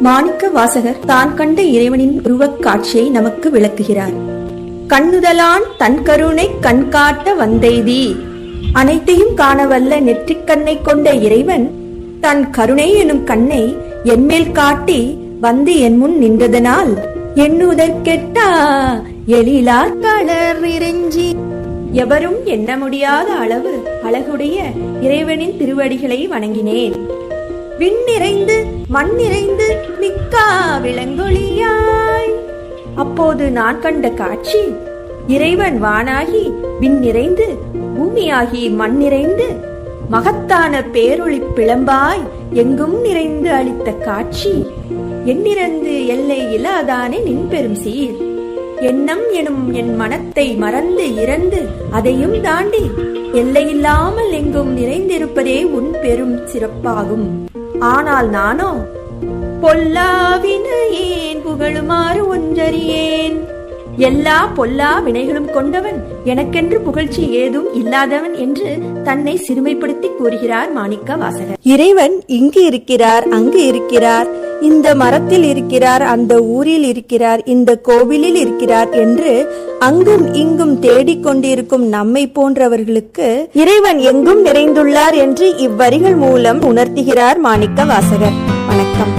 மாணிக்க வாசகர் தான் கண்ட இறைவனின் உருவக் காட்சியை நமக்கு விளக்குகிறார். கண்ணுதலான் தன் கருணை கண்காட்ட வந்தெய்தி. அனைத்தையும் காணவல்ல நெற்றிக் கண்ணை கொண்ட இறைவன் தன் கருணை எனும் கண்ணை என்மேல் காட்டி வந்து என் முன் நின்றதனால் எண்ணுதற்கெட்டா எழிலார் களர் இறைஞ்சி. எவரும் எண்ண முடியாத அளவு அழகுடைய இறைவனின் திருவடிகளை வணங்கினேன். விண் நிறைந்து மண் நிறைந்து மிக்கா விளங்கொழியாய் அப்போது நான் கண்ட காட்சி இறைவன் வானாகி விண் நிறைந்து பூமியாகி மண் நிறைந்து மகத்தான பேரொளி பிளம்பாய் எங்கும் நிறைந்து அளித்த காட்சி. எண்ணிறந்து எல்லை இல்லாதானே நின் பெரும் சீர். எண்ணம் எனும் என் மனத்தை மறந்து இறந்து அதையும் தாண்டி எல்லையில்லாமல் எங்கும் நிறைந்திருப்பதே உன் பெரும் சிறப்பாகும். ஆனால் நானோ பொல்லாவினையேன் புகழுமாறு ஒன்றறியேன்? எல்லா பொல்லா வினைகளும் கொண்டவன். எனக்கென்று புகழ்ச்சி ஏதும் இல்லாதவன் என்று தன்னை சிறுமைப்படுத்தி கூறுகிறார் மாணிக்க வாசகர். இறைவன் இங்கு இருக்கிறார் அங்கு இருக்கிறார். இந்த மரத்தில் இருக்கிறார் அந்த ஊரில் இருக்கிறார் இந்த கோவிலில் இருக்கிறார் என்று அங்கும் இங்கும் தேடிக்கொண்டிருக்கும் நம்மை போன்றவர்களுக்கு இறைவன் எங்கும் நிறைந்துள்ளார் என்று இவ்வரிகள் மூலம் உணர்த்துகிறார் மாணிக்க வாசகர். வணக்கம்.